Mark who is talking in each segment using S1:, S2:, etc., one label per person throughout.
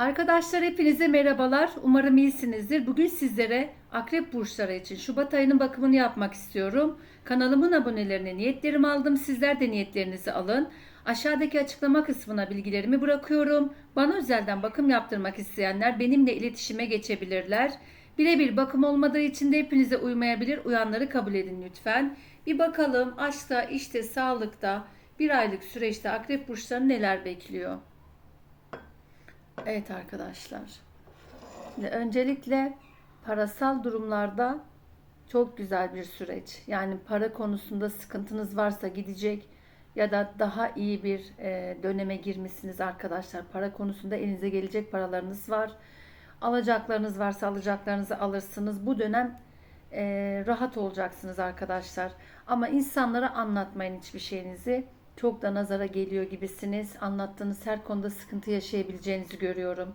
S1: Arkadaşlar hepinize merhabalar. Umarım iyisinizdir. Bugün sizlere akrep burçları için Şubat ayının bakımını yapmak istiyorum. Kanalımın abonelerine niyetlerimi aldım. Sizler de niyetlerinizi alın. Aşağıdaki açıklama kısmına bilgilerimi bırakıyorum. Bana özelden bakım yaptırmak isteyenler benimle iletişime geçebilirler. Birebir bakım olmadığı için de hepinize uymayabilir. Uyanları kabul edin lütfen. Bir bakalım aşkta, işte, sağlıkta bir aylık süreçte akrep burçları neler bekliyor? Evet arkadaşlar. Öncelikle parasal durumlarda çok güzel bir süreç. Yani para konusunda sıkıntınız varsa gidecek ya da daha iyi bir e, döneme girmişsiniz arkadaşlar. Para konusunda elinize gelecek paralarınız var. Alacaklarınız varsa alacaklarınızı alırsınız. Bu dönem e, rahat olacaksınız arkadaşlar. Ama insanlara anlatmayın hiçbir şeyinizi. Çok da nazara geliyor gibisiniz. Anlattığınız her konuda sıkıntı yaşayabileceğinizi görüyorum.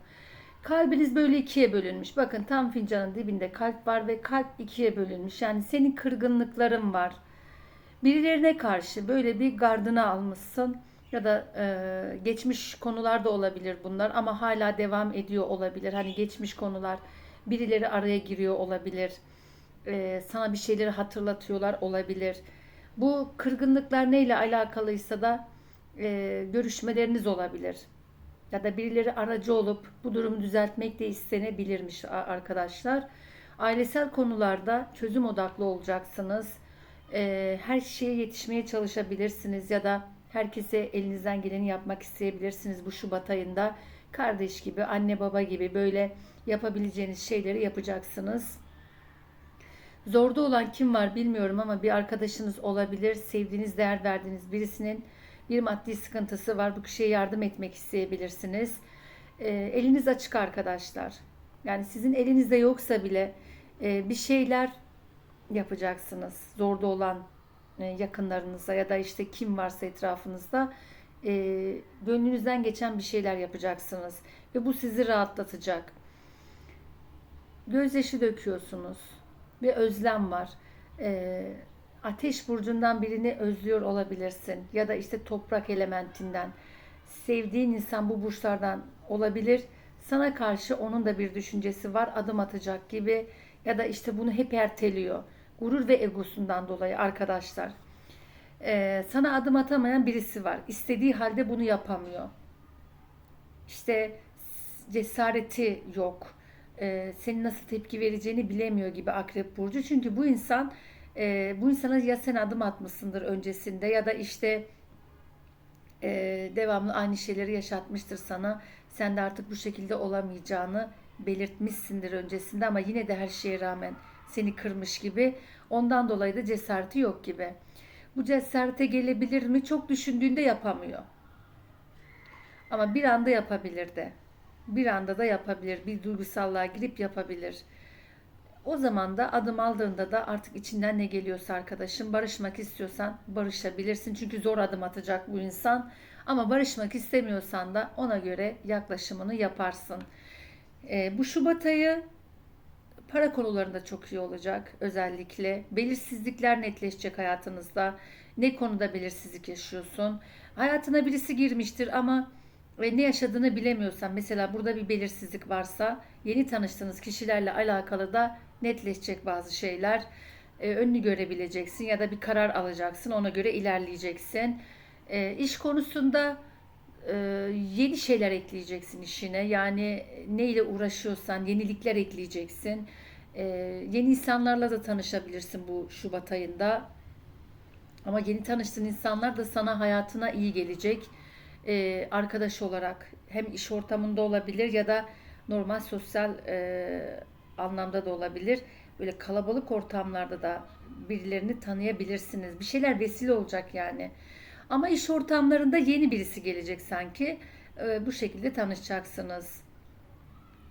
S1: Kalbiniz böyle ikiye bölünmüş. Bakın tam fincanın dibinde kalp var ve kalp ikiye bölünmüş. Yani senin kırgınlıkların var. Birilerine karşı böyle bir gardına almışsın ya da e, geçmiş konular da olabilir bunlar ama hala devam ediyor olabilir. Hani geçmiş konular birileri araya giriyor olabilir. E, sana bir şeyleri hatırlatıyorlar olabilir. Bu kırgınlıklar neyle alakalıysa da e, görüşmeleriniz olabilir. Ya da birileri aracı olup bu durumu düzeltmek de istenebilirmiş arkadaşlar. Ailesel konularda çözüm odaklı olacaksınız. E, her şeye yetişmeye çalışabilirsiniz ya da herkese elinizden geleni yapmak isteyebilirsiniz bu Şubat ayında. Kardeş gibi, anne baba gibi böyle yapabileceğiniz şeyleri yapacaksınız. Zorda olan kim var bilmiyorum ama bir arkadaşınız olabilir. Sevdiğiniz, değer verdiğiniz birisinin bir maddi sıkıntısı var. Bu kişiye yardım etmek isteyebilirsiniz. E, eliniz açık arkadaşlar. Yani sizin elinizde yoksa bile e, bir şeyler yapacaksınız. Zorda olan e, yakınlarınıza ya da işte kim varsa etrafınızda e, gönlünüzden geçen bir şeyler yapacaksınız. Ve bu sizi rahatlatacak. Gözyaşı döküyorsunuz bir özlem var. Ee, ateş burcundan birini özlüyor olabilirsin ya da işte toprak elementinden sevdiğin insan bu burçlardan olabilir. Sana karşı onun da bir düşüncesi var adım atacak gibi ya da işte bunu hep erteliyor. Gurur ve egosundan dolayı arkadaşlar. Ee, sana adım atamayan birisi var. İstediği halde bunu yapamıyor. İşte cesareti yok e, senin nasıl tepki vereceğini bilemiyor gibi Akrep Burcu. Çünkü bu insan e, bu insana ya sen adım atmışsındır öncesinde ya da işte e, devamlı aynı şeyleri yaşatmıştır sana. Sen de artık bu şekilde olamayacağını belirtmişsindir öncesinde ama yine de her şeye rağmen seni kırmış gibi. Ondan dolayı da cesareti yok gibi. Bu cesarete gelebilir mi? Çok düşündüğünde yapamıyor. Ama bir anda yapabilir de bir anda da yapabilir. Bir duygusallığa girip yapabilir. O zaman da adım aldığında da artık içinden ne geliyorsa arkadaşım barışmak istiyorsan barışabilirsin. Çünkü zor adım atacak bu insan. Ama barışmak istemiyorsan da ona göre yaklaşımını yaparsın. E, bu Şubat ayı para konularında çok iyi olacak özellikle. Belirsizlikler netleşecek hayatınızda. Ne konuda belirsizlik yaşıyorsun? Hayatına birisi girmiştir ama ve ne yaşadığını bilemiyorsan mesela burada bir belirsizlik varsa yeni tanıştığınız kişilerle alakalı da netleşecek bazı şeyler. E, önünü görebileceksin ya da bir karar alacaksın ona göre ilerleyeceksin. E, iş konusunda e, yeni şeyler ekleyeceksin işine yani neyle uğraşıyorsan yenilikler ekleyeceksin. E, yeni insanlarla da tanışabilirsin bu Şubat ayında. Ama yeni tanıştığın insanlar da sana hayatına iyi gelecek e, arkadaş olarak hem iş ortamında olabilir ya da normal sosyal e, anlamda da olabilir. Böyle kalabalık ortamlarda da birilerini tanıyabilirsiniz. Bir şeyler vesile olacak yani. Ama iş ortamlarında yeni birisi gelecek sanki. E, bu şekilde tanışacaksınız.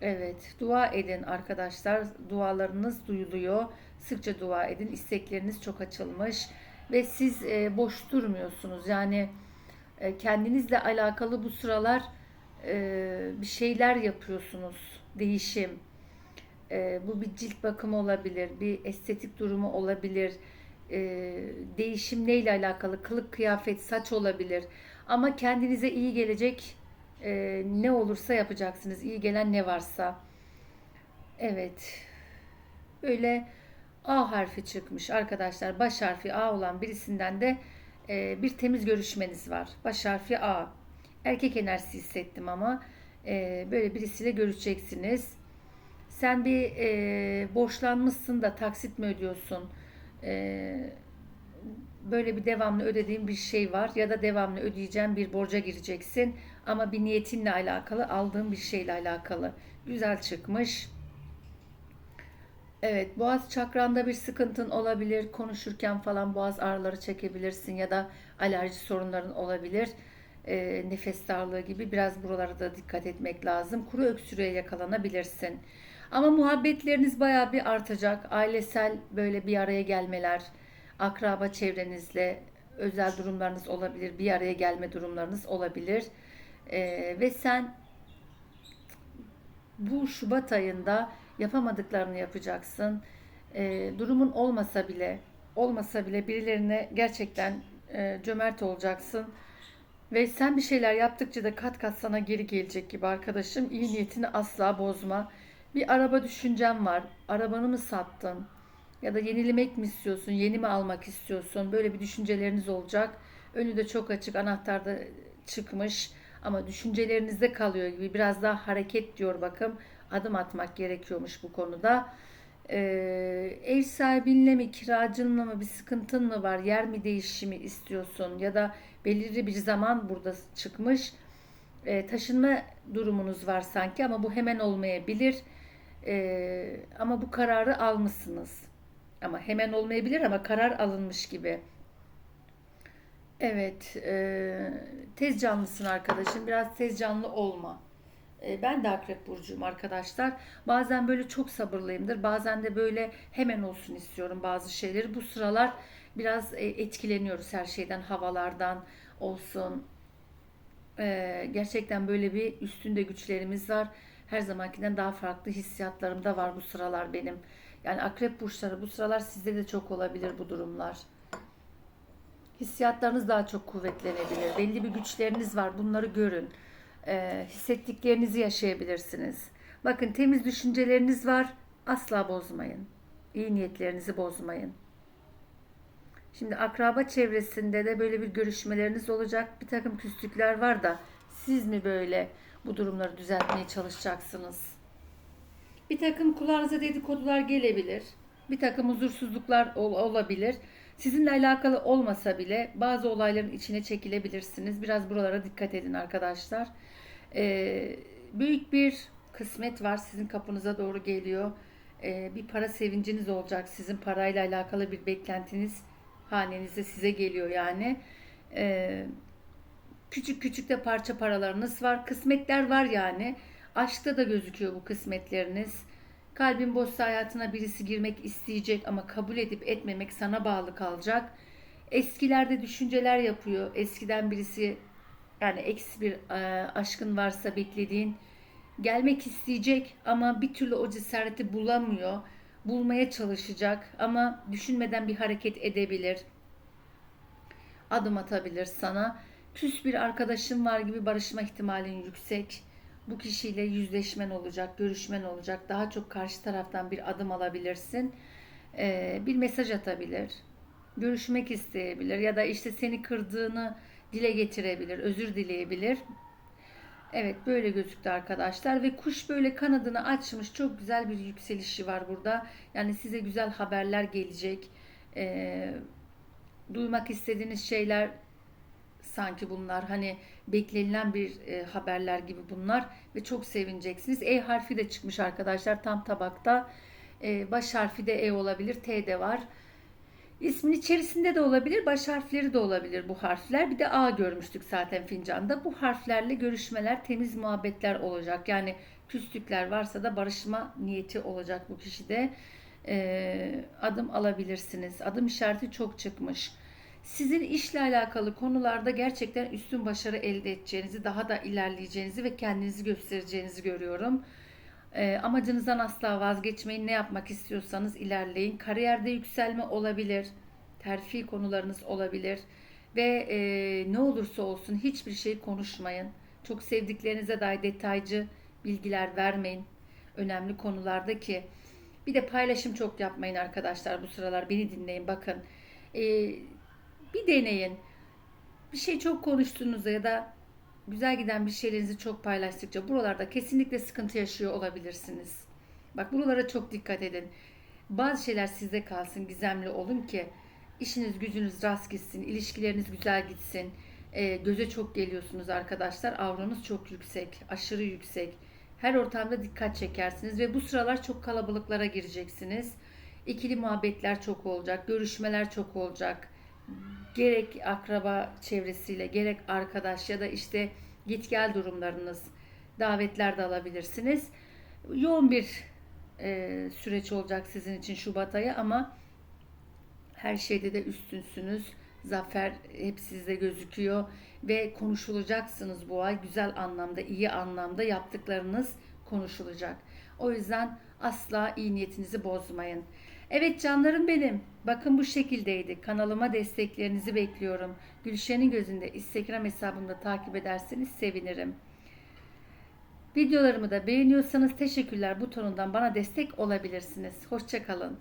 S1: Evet, dua edin arkadaşlar. Dualarınız duyuluyor. Sıkça dua edin. İstekleriniz çok açılmış ve siz e, boş durmuyorsunuz. Yani kendinizle alakalı bu sıralar e, bir şeyler yapıyorsunuz. Değişim. E, bu bir cilt bakımı olabilir, bir estetik durumu olabilir. Değişim neyle alakalı? Kılık, kıyafet, saç olabilir. Ama kendinize iyi gelecek e, ne olursa yapacaksınız. İyi gelen ne varsa. Evet. Böyle A harfi çıkmış arkadaşlar. Baş harfi A olan birisinden de e, bir temiz görüşmeniz var. Baş harfi A. Erkek enerjisi hissettim ama e, böyle birisiyle görüşeceksiniz. Sen bir e, borçlanmışsın da taksit mi ödüyorsun? E, böyle bir devamlı ödediğin bir şey var ya da devamlı ödeyeceğin bir borca gireceksin ama bir niyetinle alakalı aldığın bir şeyle alakalı. Güzel çıkmış. Evet, boğaz çakranda bir sıkıntın olabilir. Konuşurken falan boğaz ağrıları çekebilirsin ya da alerji sorunların olabilir. E, nefes darlığı gibi biraz buralara da dikkat etmek lazım. Kuru öksürüğe yakalanabilirsin. Ama muhabbetleriniz bayağı bir artacak. Ailesel böyle bir araya gelmeler, akraba çevrenizle özel durumlarınız olabilir. Bir araya gelme durumlarınız olabilir. E, ve sen bu Şubat ayında yapamadıklarını yapacaksın. E, durumun olmasa bile olmasa bile birilerine gerçekten e, cömert olacaksın. Ve sen bir şeyler yaptıkça da kat kat sana geri gelecek gibi arkadaşım. İyi niyetini asla bozma. Bir araba düşüncem var. Arabanı mı sattın? Ya da yenilemek mi istiyorsun? Yeni mi almak istiyorsun? Böyle bir düşünceleriniz olacak. Önü de çok açık. Anahtar da çıkmış. Ama düşüncelerinizde kalıyor gibi. Biraz daha hareket diyor bakım. Adım atmak gerekiyormuş bu konuda. Ee, ev sahibinle mi kiracınla mı bir sıkıntın mı var? Yer mi değişimi istiyorsun? Ya da belirli bir zaman burada çıkmış. Ee, taşınma durumunuz var sanki ama bu hemen olmayabilir. Ee, ama bu kararı almışsınız. Ama hemen olmayabilir ama karar alınmış gibi. Evet, e, tez canlısın arkadaşım. Biraz tez canlı olma. E, ben de akrep burcuyum arkadaşlar. Bazen böyle çok sabırlıyımdır. Bazen de böyle hemen olsun istiyorum bazı şeyleri. Bu sıralar biraz e, etkileniyoruz her şeyden, havalardan olsun. E, gerçekten böyle bir üstünde güçlerimiz var. Her zamankinden daha farklı hissiyatlarım da var bu sıralar benim. Yani akrep burçları bu sıralar sizde de çok olabilir bu durumlar. Hissiyatlarınız daha çok kuvvetlenebilir. Belli bir güçleriniz var. Bunları görün. Ee, hissettiklerinizi yaşayabilirsiniz. Bakın temiz düşünceleriniz var. Asla bozmayın. İyi niyetlerinizi bozmayın. Şimdi akraba çevresinde de böyle bir görüşmeleriniz olacak. Bir takım küslükler var da siz mi böyle bu durumları düzeltmeye çalışacaksınız? Bir takım kulağınıza dedikodular gelebilir. Bir takım huzursuzluklar ol- olabilir. Sizinle alakalı olmasa bile bazı olayların içine çekilebilirsiniz. Biraz buralara dikkat edin arkadaşlar. Ee, büyük bir kısmet var sizin kapınıza doğru geliyor. Ee, bir para sevinciniz olacak. Sizin parayla alakalı bir beklentiniz hanenize size geliyor yani. Ee, küçük küçük de parça paralarınız var. Kısmetler var yani. Aşkta da gözüküyor bu kısmetleriniz. Kalbin boşsa hayatına birisi girmek isteyecek ama kabul edip etmemek sana bağlı kalacak. Eskilerde düşünceler yapıyor. Eskiden birisi yani eksi bir e, aşkın varsa beklediğin gelmek isteyecek ama bir türlü o cesareti bulamıyor. Bulmaya çalışacak ama düşünmeden bir hareket edebilir. Adım atabilir sana. Küs bir arkadaşın var gibi barışma ihtimalin yüksek bu kişiyle yüzleşmen olacak, görüşmen olacak. Daha çok karşı taraftan bir adım alabilirsin. Ee, bir mesaj atabilir. Görüşmek isteyebilir ya da işte seni kırdığını dile getirebilir, özür dileyebilir. Evet böyle gözüktü arkadaşlar ve kuş böyle kanadını açmış çok güzel bir yükselişi var burada. Yani size güzel haberler gelecek. Ee, duymak istediğiniz şeyler sanki bunlar hani beklenilen bir e, haberler gibi bunlar ve çok sevineceksiniz. E harfi de çıkmış arkadaşlar tam tabakta. E, baş harfi de E olabilir, T de var. İsmin içerisinde de olabilir, baş harfleri de olabilir bu harfler. Bir de A görmüştük zaten fincanda. Bu harflerle görüşmeler, temiz muhabbetler olacak. Yani küslükler varsa da barışma niyeti olacak bu kişide. E, adım alabilirsiniz. Adım işareti çok çıkmış sizin işle alakalı konularda gerçekten üstün başarı elde edeceğinizi, daha da ilerleyeceğinizi ve kendinizi göstereceğinizi görüyorum. E, amacınızdan asla vazgeçmeyin. Ne yapmak istiyorsanız ilerleyin. Kariyerde yükselme olabilir. Terfi konularınız olabilir. Ve e, ne olursa olsun hiçbir şey konuşmayın. Çok sevdiklerinize dair detaycı bilgiler vermeyin. Önemli konularda ki. Bir de paylaşım çok yapmayın arkadaşlar bu sıralar. Beni dinleyin bakın. Ee, bir deneyin. Bir şey çok konuştuğunuzda ya da güzel giden bir şeylerinizi çok paylaştıkça buralarda kesinlikle sıkıntı yaşıyor olabilirsiniz. Bak buralara çok dikkat edin. Bazı şeyler sizde kalsın, gizemli olun ki işiniz gücünüz rast gitsin, ilişkileriniz güzel gitsin. Ee, göze çok geliyorsunuz arkadaşlar. Avranız çok yüksek, aşırı yüksek. Her ortamda dikkat çekersiniz ve bu sıralar çok kalabalıklara gireceksiniz. İkili muhabbetler çok olacak, görüşmeler çok olacak. Gerek akraba çevresiyle, gerek arkadaş ya da işte git gel durumlarınız, davetler de alabilirsiniz. Yoğun bir e, süreç olacak sizin için Şubat ayı ama her şeyde de üstünsünüz. Zafer hep sizde gözüküyor ve konuşulacaksınız bu ay. Güzel anlamda, iyi anlamda yaptıklarınız konuşulacak. O yüzden asla iyi niyetinizi bozmayın. Evet canlarım benim. Bakın bu şekildeydi. Kanalıma desteklerinizi bekliyorum. Gülşen'in gözünde Instagram hesabımda takip ederseniz sevinirim. Videolarımı da beğeniyorsanız teşekkürler butonundan bana destek olabilirsiniz. Hoşçakalın.